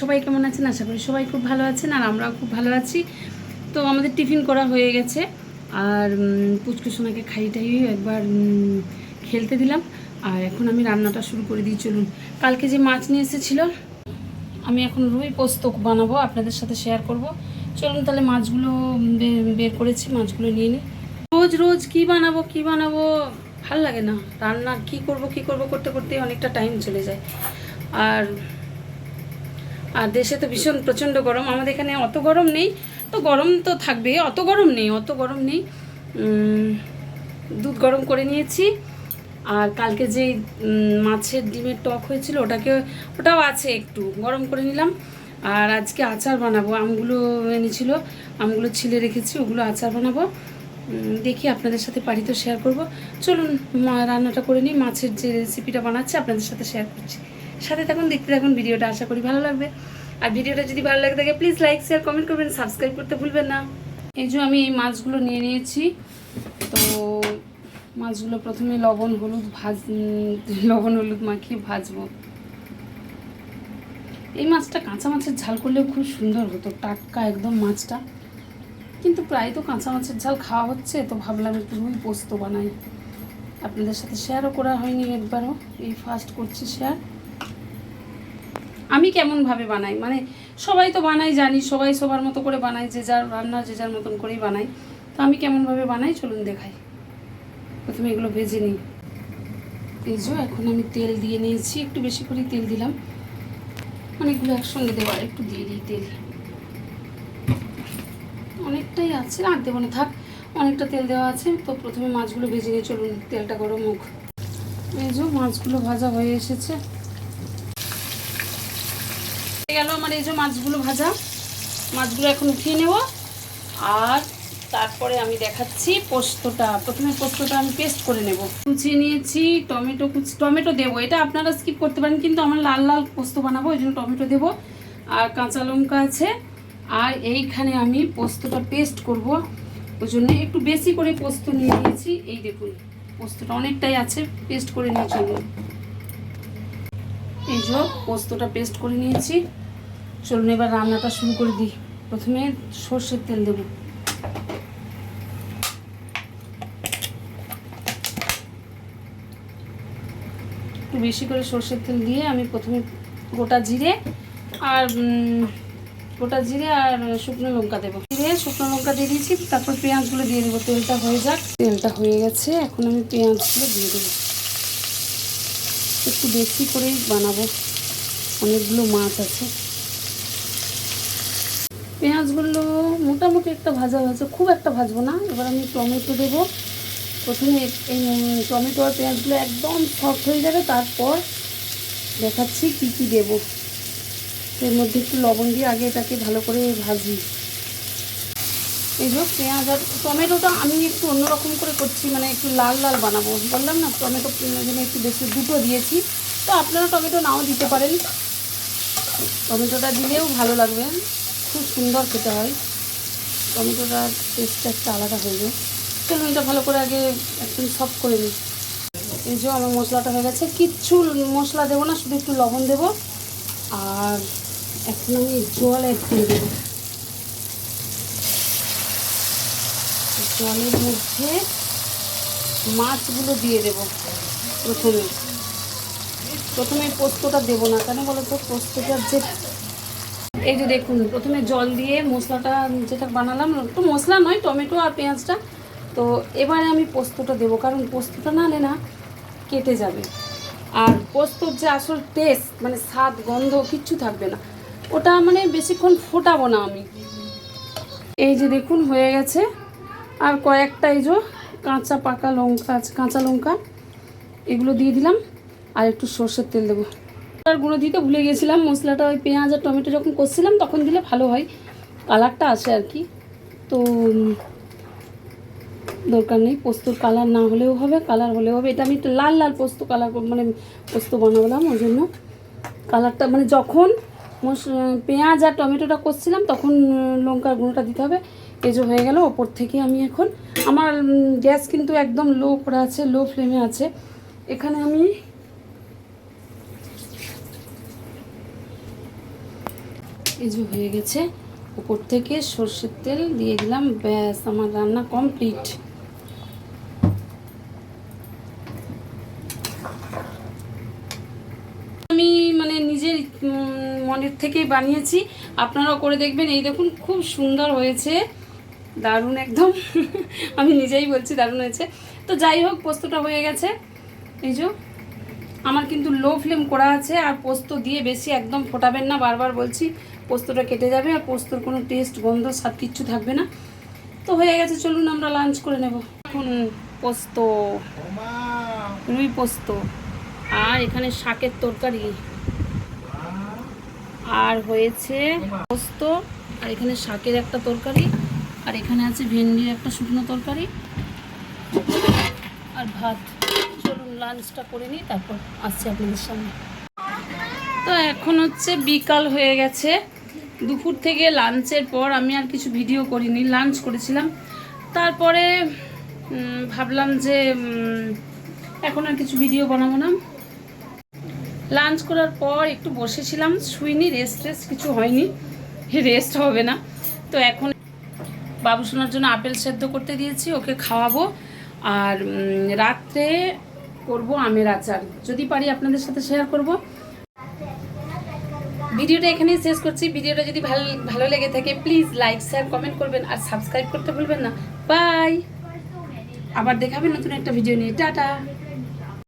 সবাই কেমন আছেন? আশা করি সবাই খুব ভালো আছেন আর আমরাও খুব ভালো আছি। তো আমাদের টিফিন করা হয়ে গেছে। আর পুচকু সোনাকে খাই টাই একবার খেলতে দিলাম। আর এখন আমি রান্নাটা শুরু করে দিই, চলুন। কালকে যে মাছ নিয়ে এসেছিল, আমি এখন রুই পোস্ত বানাবো, আপনাদের সাথে শেয়ার করব। চলুন তাহলে মাছগুলো বের করেছি, মাছগুলো নিয়ে নিই। রোজ রোজ কি বানাবো কি বানাবো, ভালো লাগে না। রান্না কি করব কি করব, করতে করতে অনেকটা টাইম চলে যায়। আর আর দেশে তো ভীষণ প্রচণ্ড গরম। আমাদের এখানে অত গরম নেই। তো গরম তো থাকবে, অত গরম নেই, অত গরম নেই। দুধ গরম করে নিয়েছি। আর কালকে যে মাছের ডিমের টক হয়েছিল, ওটাকে, ওটাও আছে একটু, গরম করে নিলাম। আর আজকে আচার বানাবো। আমগুলো এনেছিল, আমগুলো ছিলে রেখেছি, ওগুলো আচার বানাবো। দেখি আপনাদের সাথে বাড়িতে শেয়ার করব। চলুন রান্নাটা করে নিই। মাছের যে রেসিপিটা বানাচ্ছি, আপনাদের সাথে শেয়ার করছি। সাথে থাকুন, দেখতে থাকুন, ভিডিওটা আশা করি ভালো লাগবে। আর ভিডিওটা যদি ভালো লাগে থাকে প্লিজ লাইক শেয়ার কমেন্ট করবেন সাবস্ক্রাইব করতে ভুলবেন না। এই যে আমি এই মাছগুলো নিয়ে নিয়েছি, তো মাছগুলো প্রথমে লবণ, হলুদ ভাজ লবণ, হলুদ মাখিয়ে ভাজবো। এই মাছটা কাঁচা মাছের ঝাল করলেও খুব সুন্দর হতো, টাটকা একদম মাছটা। কিন্তু প্রায় তো কাঁচা মাছের ঝাল খাওয়া হচ্ছে, তো ভাবলাম একটু রুই পোস্ত বানাই। আপনাদের সাথে শেয়ারও করা হয়নি একবারও, এই ফার্স্ট করছি শেয়ার আমি কেমনভাবে বানাই? মানে সবাই তো বানাই, জানি সবাই সবার মতো করে বানাই, যে যার রান্না, যে যার মতন করেই বানাই। তো আমি কেমনভাবে বানাই? চলুন দেখাই। প্রথমে এগুলো ভেজে নিই। যে এখন আমি তেল দিয়ে নিয়েছি, একটু বেশি করে তেল দিলাম। অনেকগুলো একসঙ্গে দেবো একটু দিয়ে দিই তেল। অনেকটাই আছে, আর দেবো না, থাক, অনেকটা তেল দেওয়া আছে। তো প্রথমে মাছগুলো ভেজে নিয়ে চলুন তেলটা গরম হোক। যে মাছগুলো ভাজা হয়ে এসেছে। গেল আমার এই যে মাছগুলো ভাজা। মাছগুলো এখন উঠিয়ে নেব। আর তারপরে আমি দেখাচ্ছি পোস্তটা। প্রথমে পোস্তটা আমি পেস্ট করে নেব। কুচিয়ে নিয়েছি, টমেটো কুচি টমেটো দেবো। এটা আপনারা স্কিপ করতে পারেন, কিন্তু আমার লাল লাল পোস্ত বানাবো, ওই জন্য টমেটো দেবো। আর কাঁচা লঙ্কা আছে। আর এইখানে আমি পোস্তটা পেস্ট করব। ওই জন্য একটু বেশি করে পোস্ত নিয়ে নিয়েছি। এই দেখুন, পোস্তটা অনেকটাই আছে পেস্ট করে নিয়ে চলুন এই যে পোস্তটা পেস্ট করে নিয়েছি। চলুন, এবার রান্নাটা শুরু করে দিই। প্রথমে সর্ষের তেল দেবো। একটু বেশি করে সর্ষের তেল দিয়ে আমি প্রথমে গোটা জিরে আর গোটা জিরে আর শুকনো লঙ্কা দেবো। জিরে, শুকনো লঙ্কা দিয়ে দিয়েছি, তারপর পেঁয়াজগুলো দিয়ে দেবো। তেলটা হয়ে যাক, তেলটা হয়ে গেছে, এখন আমি পেঁয়াজগুলো দিয়ে দেবো। একটু বেশি করেই বানাবো, অনেকগুলো মাছ আছে। পেঁয়াজগুলো মোটামুটি একটা ভাজা ভাজা খুব একটা ভাজবো না। এবার আমি টমেটো দেবো। প্রথমে এই টমেটো আর পেঁয়াজগুলো একদম সফট হয়ে যাবে, তারপর দেখাচ্ছি কি কি দেবো। এর মধ্যে একটু লবণ দিয়ে আগে এটাকে ভালো করে ভাজি। এই যে পেঁয়াজ আর টমেটোটা আমি একটু অন্যরকম করে করছি মানে একটু লাল লাল বানাবো। বললাম না, টমেটো জন্য একটু বেশি দুটো দিয়েছি। তো আপনারা টমেটো নাও দিতে পারেন। টমেটোটা দিলেও ভালো লাগবে। খুব সুন্দর খেতে হয়। টমেটোটার টেস্টটা একটা আলাদা হয়ে যায়। চলুন এটা ভালো করে আগে একদম সফট করে নিই। এই যে আমার মশলাটা হয়ে গেছে, কিচ্ছু মশলা দেবো না, শুধু একটু লবণ দেবো। আর এখন আমি জল অ্যাড করে দেবো। জলের মধ্যে মাছগুলো দিয়ে দেবো প্রথমে। প্রথমে পোস্তটা দেবো না কেন বলো তো পোস্তটার যে এই যে দেখুন, প্রথমে জল দিয়ে মশলাটা যেটা বানালাম, একটু মশলা নয়, টমেটো আর পেঁয়াজটা। তো এবারে আমি পোস্তটা দেবো, কারণ পোস্তটা না হলে না কেটে যাবে। আর পোস্তর যে আসল টেস্ট মানে স্বাদ, গন্ধ, কিচ্ছু থাকবে না। ওটা মানে বেশিক্ষণ ফোটাবো না আমি। এই যে দেখুন, হয়ে গেছে। আর কয়েকটা এই যে কাঁচা পাকা লঙ্কা কাঁচা লঙ্কা, এগুলো দিয়ে দিলাম। আর একটু সর্ষের তেল দেবো। গুঁড়ো দিতে ভুলে গেছিলাম। মশলাটা ওই পেঁয়াজ আর টমেটো যখন করছিলাম তখন দিলে ভালো হয়। কালারটা আসে আর কি। তো দরকার নেই, পোস্তর কালার না হলেও হবে, কালার হলেও হবে। এটা আমি একটু লাল লাল পোস্ত কালার মানে পোস্ত বানালাম, ওই জন্য। কালারটা মানে যখন পেঁয়াজ আর টমেটোটা করছিলাম তখন লঙ্কার গুঁড়োটা দিতে হবে। এজো হয়ে গেল ওপর থেকে আমি এখন আমার গ্যাস কিন্তু একদম লো করা আছে, লো ফ্লেমে আছে। এখানে আমি এই হয়ে গেছে। উপর থেকে সর্ষের তেল দিয়ে দিলাম। ব্যাস, আমার রান্না কমপ্লিট আমি মানে নিজের মনের থেকেই বানিয়েছি। আপনারাও করে দেখবেন। এই দেখুন, খুব সুন্দর হয়েছে। দারুণ একদম। আমি নিজেই বলছি দারুণ হয়েছে। তো যাই হোক, পোস্তটা হয়ে গেছে। এই যে, আমার কিন্তু লো ফ্লেম করা আছে। আর পোস্ত দিয়ে বেশি একদম ফোটাবেন না। বারবার বলছি পোস্তটা কেটে যাবে আর পোস্তর কোনো টেস্ট গন্ধ, স্বাদ কিচ্ছু থাকবে না। তো হয়ে গেছে, চলুন আমরা লাঞ্চ করে নেব। এখন পোস্ত, রুই পোস্ত আর এখানে শাকের তরকারি। আর হয়েছে পোস্ত আর এখানে শাকের একটা তরকারি আর এখানে আছে ভেন্ডির একটা শুকনো তরকারি আর ভাত। চলুন লাঞ্চটা করে নিই, তারপর আসছি আপনাদের সামনে। তো এখন হচ্ছে বিকাল হয়ে গেছে। দুপুর থেকে লাঞ্চের পর আমি আর কিছু ভিডিও করিনি, লাঞ্চ করেছিলাম। তারপরে ভাবলাম যে এখন আর কিছু ভিডিও বানাবো না। লাঞ্চ করার পর একটু বসেছিলাম, শুইনি রেস্ট রেস্ট কিছু হয়নি। রেস্ট হবে না। তো এখন বাবু সোনার জন্য আপেল সেদ্ধ করতে দিয়েছি, ওকে খাওয়াবো। আর রাত্রে করব আমের আচার। যদি পারি আপনাদের সাথে শেয়ার করব। ভিডিওটা এখানেই শেষ করছি। ভিডিওটা যদি ভালো ভালো লেগে থাকে প্লিজ লাইক শেয়ার কমেন্ট করবেন আর সাবস্ক্রাইব করতে ভুলবেন না। বাই আবার দেখাবেন নতুন একটা ভিডিও নিয়ে। টাটা!